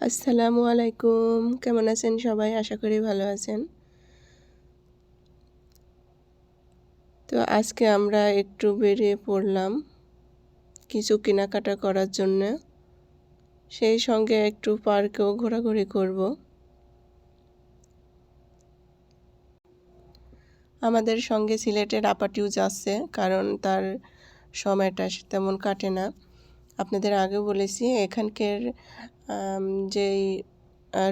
আসসালামু আলাইকুম। কেমন আছেন সবাই? আশা করি ভালো আছেন। তো আজকে আমরা একটু বেরিয়ে পড়লাম কিছু কেনাকাটা করার জন্য। সেই সঙ্গে একটু পার্কেও ঘোরাঘুরি করব। আমাদের সঙ্গে সিলেটের আপাটিও যাচ্ছে কারণ তার সময়টা তেমন কাটে না। আপনাদের আগে বলেছি, এখানকার যেই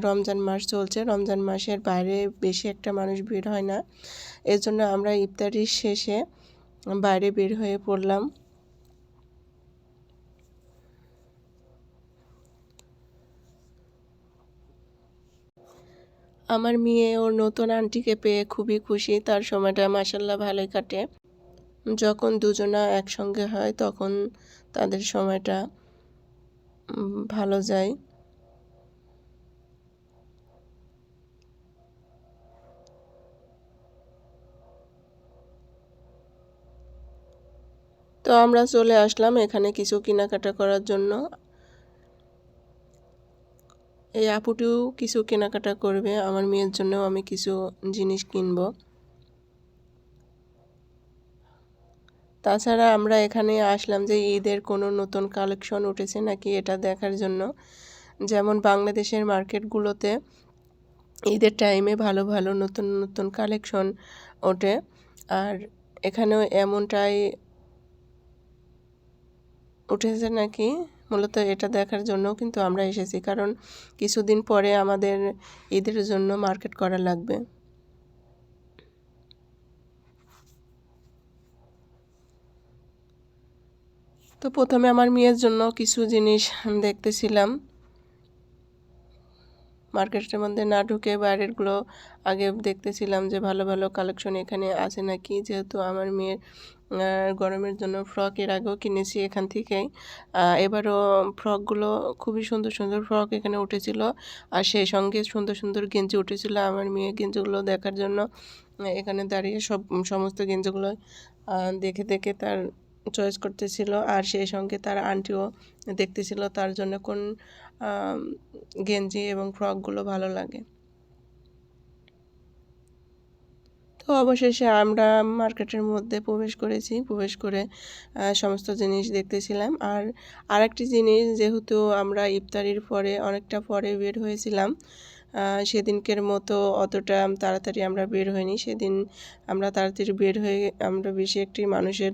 রমজান মাস চলছে, রমজান মাসের বাইরে বেশি একটা মানুষ বের হয় না। এর জন্য আমরা ইফতারির শেষে বাইরে বের হয়ে পড়লাম। আমার মেয়ে ওর নতুন আন্টিকে পেয়ে খুবই খুশি, তার সময়টা মাসাল্লাহ ভালোই কাটে। যখন দুজনা একসঙ্গে হয়, তখন তাদের সময়টা ভালো যায়। তো আমরা চলে আসলাম এখানে কিছু কেনাকাটা করার জন্য। এই আপুটিও কিছু কেনাকাটা করবে, আমার মেয়ের জন্য আমি কিছু জিনিস কিনব। তাছাড়া আমরা এখানে আসলাম যে ঈদের কোনো নতুন কালেকশন উঠেছে নাকি এটা দেখার জন্য। যেমন বাংলাদেশের মার্কেটগুলোতে ঈদের টাইমে ভালো ভালো নতুন নতুন কালেকশন ওঠে। আর এখানেও এমনটাই উঠেছে নাকি? মূলত এটা দেখার জন্য কিন্তু আমরা এসেছি, কারণ কিছুদিন পরে আমাদের ঈদের জন্য মার্কেট করা লাগবে। তো প্রথমে আমার মেয়ের জন্য কিছু জিনিস দেখতেছিলাম। মার্কেটের মধ্যে না ঢুকে বাইরেরগুলো আগে দেখতেছিলাম যে ভালো ভালো কালেকশন এখানে আছে নাকি, যেহেতু আমার মেয়ের গরমের জন্য ফ্রক এর আগেও কিনেছি এখান থেকেই এবারও ফ্রকগুলো খুবই সুন্দর সুন্দর ফ্রক এখানে উঠেছিল আর সেই সঙ্গে সুন্দর সুন্দর গেঞ্জি উঠেছিল আমার মেয়ে গেঞ্জিগুলো দেখার জন্য। এখানে দাঁড়িয়ে সব, সমস্ত গেঞ্জিগুলো দেখে দেখে তার চয়েস করতেছিল আর সেই সঙ্গে তার আন্টিও দেখতেছিল তার জন্য কোন গেঞ্জি এবং ফ্রকগুলো ভালো লাগে। তো অবশেষে আমরা মার্কেটের মধ্যে প্রবেশ করেছি, প্রবেশ করে সমস্ত জিনিস দেখতেছিলাম। আর আরেকটি জিনিস যেহেতু আমরা ইফতারির পরে, অনেকটা পরে বের হয়েছিলাম সেদিনকের মতো অতটা তাড়াতাড়ি আমরা বের হইনি। সেদিন আমরা তাড়াতাড়ি বের হয়ে আমরা বেশি একটি মানুষের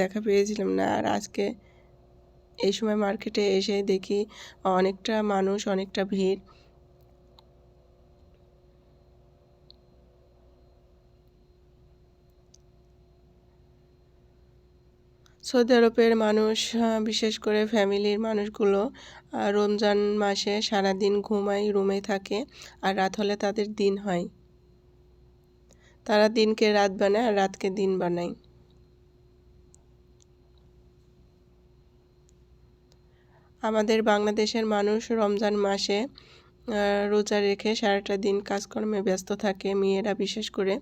দেখা পেয়েছিলাম না। আর আজকে এই সময় মার্কেটে এসে দেখি অনেকটা মানুষ, অনেকটা ভিড়। সৌদি আরবের মানুষ বিশেষ করে ফ্যামিলির মানুষগুলো রমজান মাসে সারাদিন ঘুমায়, রুমে থাকে আর রাত হলে তাদের দিন হয়। তারা দিনকে রাত বানায় আর রাতকে দিন বানায়। আমাদের বাংলাদেশের মানুষ রমজান মাসে রোজা রেখে সারাটা দিন কাজকর্মে ব্যস্ত থাকে। মেয়েরা বিশেষ করে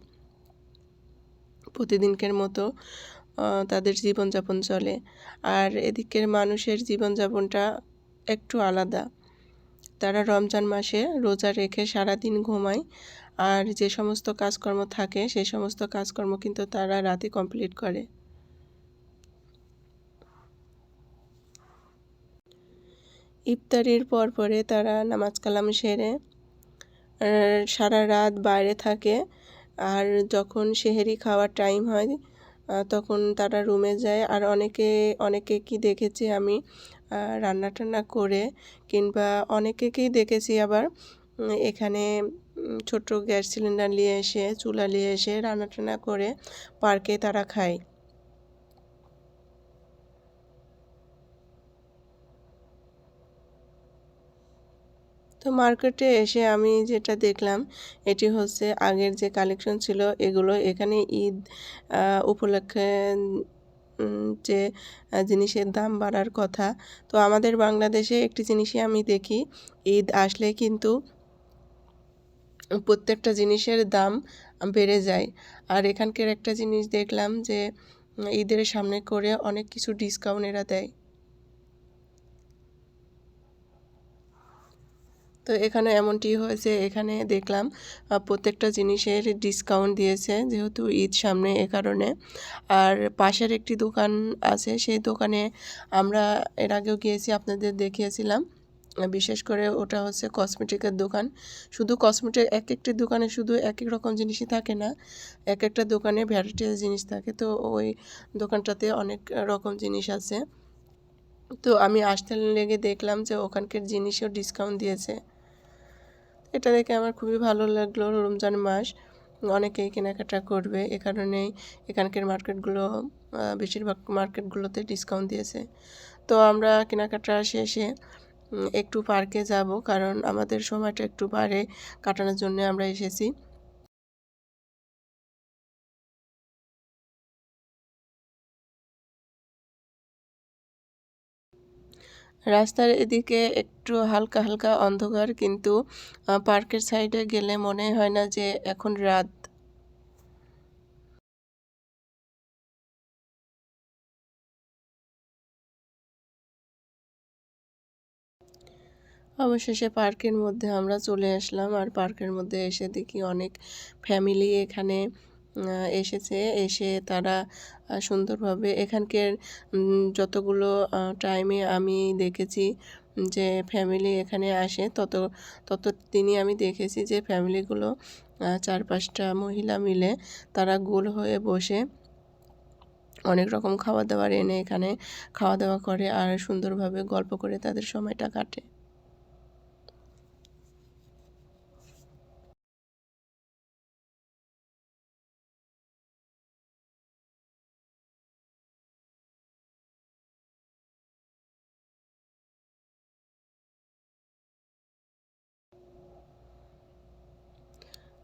প্রতিদিনকের মতো তাদের জীবনযাপন চলে। আর এদিকের মানুষের জীবনযাপনটা একটু আলাদা। তারা রমজান মাসে রোজা রেখে সারা দিন ঘুমায়, আর যে সমস্ত কাজকর্ম থাকে সেই সমস্ত কাজকর্ম কিন্তু তারা রাতে কমপ্লিট করে। ইফতারির পর পরে তারা নামাজ কালাম সেরে সারা রাত বাইরে থাকে। আর যখন সেহেরি খাওয়ার টাইম হয় তখন তারা রুমে যায়। আর অনেকে অনেকে কি দেখেছি আমি রান্না টান্না করে, কিংবা অনেকেকেই দেখেছি আবার এখানে ছোট গ্যাস সিলিন্ডার নিয়ে এসে, চুলা নিয়ে এসে রান্না টান্না করে পার্কে তারা খায়। তো মার্কেটে এসে আমি যেটা দেখলাম, এটি হচ্ছে আগের যে কালেকশন ছিল, এগুলো এখানে ঈদ উপলক্ষে যে জিনিসের দাম বাড়ার কথা। তো আমাদের বাংলাদেশে একটি জিনিসই আমি দেখি, ঈদ আসলে কিন্তু প্রত্যেকটা জিনিসের দাম বেড়ে যায়। আর এখানকার একটা জিনিস দেখলাম যে ঈদের সামনে করে অনেক কিছু ডিসকাউন্ট এরা দেয়। তো এখানে এমনটি হয়েছে, এখানে দেখলাম প্রত্যেকটা জিনিসের ডিসকাউন্ট দিয়েছে যেহেতু ঈদ সামনে এ কারণে। আর পাশের একটি দোকান আছে, সেই দোকানে আমরা এর আগেও গিয়েছি, আপনাদের দেখিয়েছিলাম। বিশেষ করে ওটা হচ্ছে কসমেটিকের দোকান। শুধু কসমেটিক এক একটি দোকানে শুধু এক এক রকম জিনিসই থাকে না, এক একটা দোকানে ভ্যারাইটিস জিনিস থাকে। তো ওই দোকানটাতে অনেক রকম জিনিস আছে। তো আমি আসতে লেগে দেখলাম যে ওখানকার জিনিসও ডিসকাউন্ট দিয়েছে। এটা দেখে আমার খুবই ভালো লাগল রমজান মাস। অনেকেই কেনাকাটা করবে, এ কারণেই এখানকার মার্কেটগুলো বেশিরভাগ মার্কেটগুলোতে ডিসকাউন্ট দিয়েছে। তো আমরা কেনাকাটা শেষে একটু পার্কে যাব, কারণ আমাদের সময়টা একটু বাইরে কাটানোর জন্য আমরা এসেছি। রাস্তার এদিকে একটু হালকা হালকা অন্ধকার, কিন্তু পার্কের সাইডে গেলে মনে হয় না যে এখন রাত। অবশেষে পার্কের মধ্যে আমরা চলে আসলাম, আর পার্কের মধ্যে এসে দেখি অনেক ফ্যামিলি এখানে এসেছে, এসে তারা সুন্দরভাবে এখানকার যতগুলো টাইমে আমি দেখেছি যে ফ্যামিলি এখানে আসে, তত তত দিনই আমি দেখেছি যে ফ্যামিলিগুলো চার পাঁচটা মহিলা মিলে তারা গোল হয়ে বসে অনেক রকম খাবার দাবার এনে এখানে খাওয়া দাওয়া করে আর সুন্দরভাবে গল্প করে তাদের সময়টা কাটে।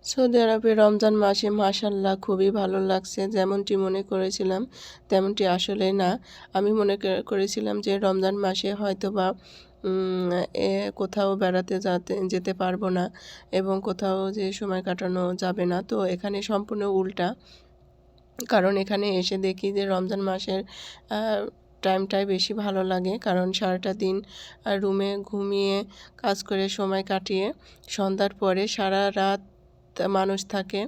সৌদি আরবে রমজান মাসে মাশাল্লাহ খুবই ভালো লাগছে। যেমনটি মনে করেছিলাম, তেমনটি আসলে না। আমি মনে করেছিলাম যে রমজান মাসে হয়তো বা কোথাও বেড়াতে যাতে, যেতে পারব না এবং কোথাও যে সময় কাটানো যাবে না। তো এখানে সম্পূর্ণ উল্টা। কারণ এখানে এসে দেখি যে রমজান মাসের টাইমটাই বেশি ভালো লাগে। কারণ সারাটা দিন রুমে ঘুমিয়ে কাজ করে সময় কাটিয়ে সন্ধ্যার পরে সারা রাত মানুষ থাকে।